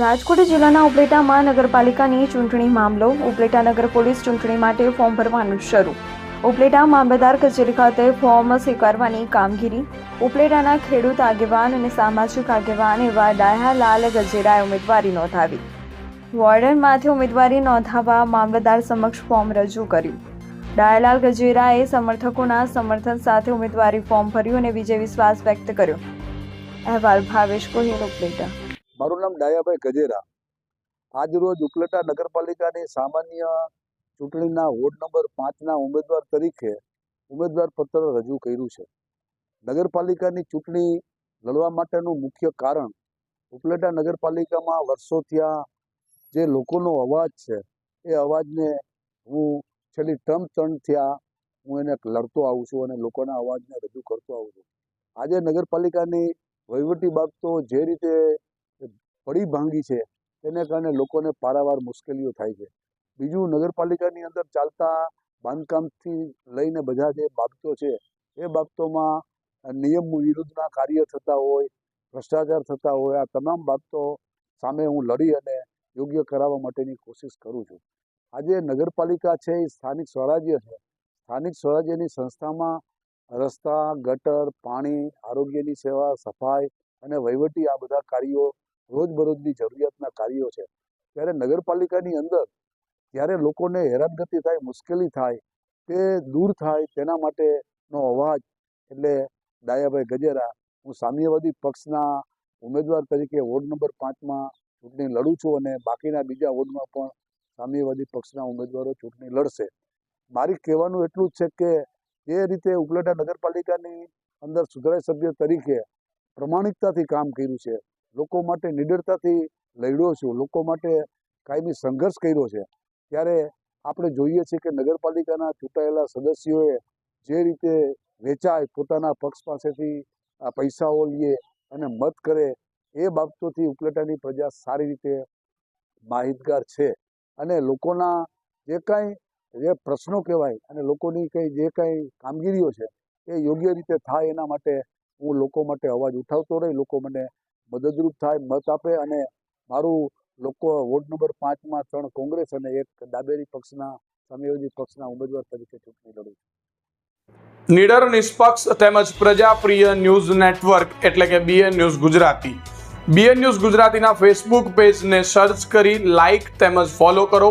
રાજકોટ જિલ્લાના ઉપલેટા નગરપાલિકાની ચૂંટણી મામલો. ઉપલેટા નગર પોલીસ ચૂંટણી માટે ફોર્મ ભરવાનું શરૂ. ઉપલેટા મામલતદાર કચેરી ખાતે ફોર્મ સ્વીકારવાની કામગીરી. ઉપલેટાના ખેડૂત આગેવાન અને સામાજિક આગેવાન એવા ડાયાલાલ ગજેરાએ ઉમેદવારી નોંધાવી. વોર્ડનમાંથી ઉમેદવારી નોંધાવવા મામલતદાર સમક્ષ ફોર્મ રજૂ કર્યું. ડાયાલાલ ગજેરાએ સમર્થકોના સમર્થન સાથે ઉમેદવારી ફોર્મ ભર્યું અને વિજય વિશ્વાસ વ્યક્ત કર્યો. અહેવાલ ભાવેશ ગોહિલ ઉપલેટા. મારું નામ ડાયાભાઈ ગજેરા. આજરોજ ઉપલેટા નગરપાલિકાની સામાન્ય ચૂંટણીના વોર્ડ નંબર પાંચના ઉમેદવાર તરીકે ઉમેદવાર પત્ર રજૂ કર્યું છે. નગરપાલિકાની ચૂંટણી લડવા માટેનું મુખ્ય કારણ ઉપલેટા નગરપાલિકામાં વર્ષોથી આ જે લોકોનો અવાજ છે, એ અવાજને હું છેલ્લી ટર્મ ત્રણ થયા હું એને લડતો આવું છું અને લોકોના અવાજને રજૂ કરતો આવું છું. આજે નગરપાલિકાની વહીવટી બાબતો જે રીતે પડી ભાંગી છે. તેને કારણે લોકોને પારાવાર મુશ્કેલીઓ થાય છે. બીજું, નગરપાલિકાની અંદર ચાલતા બાંધકામથી લઈને બધા જે બાબતો છે, એ બાબતોમાં નિયમ વિરુદ્ધના કાર્ય થતા હોય, ભ્રષ્ટાચાર થતા હોય, આ તમામ બાબતો સામે હું લડી અને યોગ્ય કરાવવા માટેની કોશિશ કરું છું. આજે નગરપાલિકા છે, એ સ્થાનિક સ્વરાજ્ય છે. સ્થાનિક સ્વરાજ્યની સંસ્થામાં રસ્તા, ગટર, પાણી, આરોગ્યની સેવા, સફાઈ અને વહીવટી આ બધા કાર્યો રોજબરોજની જરૂરિયાતના કાર્યો છે. ત્યારે નગરપાલિકાની અંદર જ્યારે લોકોને હેરાનગતિ થાય, મુશ્કેલી થાય તે દૂર થાય તેના માટેનો અવાજ એટલે દાયાભાઈ ગજેરા, હું સામ્યવાદી પક્ષના ઉમેદવાર તરીકે વોર્ડ નંબર પાંચમાં ચૂંટણી લડું છું અને બાકીના બીજા વોર્ડમાં પણ સામ્યવાદી પક્ષના ઉમેદવારો ચૂંટણી લડશે. મારી કહેવાનું એટલું જ છે કે જે રીતે ઉપલેટા નગરપાલિકાની અંદર સુધારા સભ્ય તરીકે પ્રમાણિકતાથી કામ કર્યું છે લોકો માટે નિડરતાથી લડ્યો છું, લોકો માટે કાયમી સંઘર્ષ કર્યો છે. ત્યારે આપણે જોઈએ છીએ કે નગરપાલિકાના ચૂંટાયેલા સદસ્યોએ જે રીતે વેચાય, પોતાના પક્ષ પાસેથી પૈસાઓ લે અને મત કરે, એ બાબતોથી ઉપલેટાની પ્રજા સારી રીતે માહિતગાર છે. અને લોકોના જે કાંઈ જે પ્રશ્નો કહેવાય અને લોકોની કંઈ જે કાંઈ કામગીરીઓ છે, એ યોગ્ય રીતે થાય એના માટે હું લોકો માટે અવાજ ઉઠાવતો રહી, લોકો મને મદદરૂપ થાય, મત આપે અને મારું લોકો વોર્ડ નંબર પાંચમાં ત્રણ કોંગ્રેસ અને એક ડાબેરી પક્ષના સામ્યવાદી પક્ષના ઉમેદવાર તરીકે ચૂંટણી લડું છું. નિડર, નિષ્પક્ષ તેમજ પ્રજાપ્રિય ન્યૂઝ નેટવર્ક એટલે કે BN news Gujarati. BN news ગુજરાતીના ફેસબુક પેજને સર્ચ કરી લાઇક તેમજ ફોલો કરો.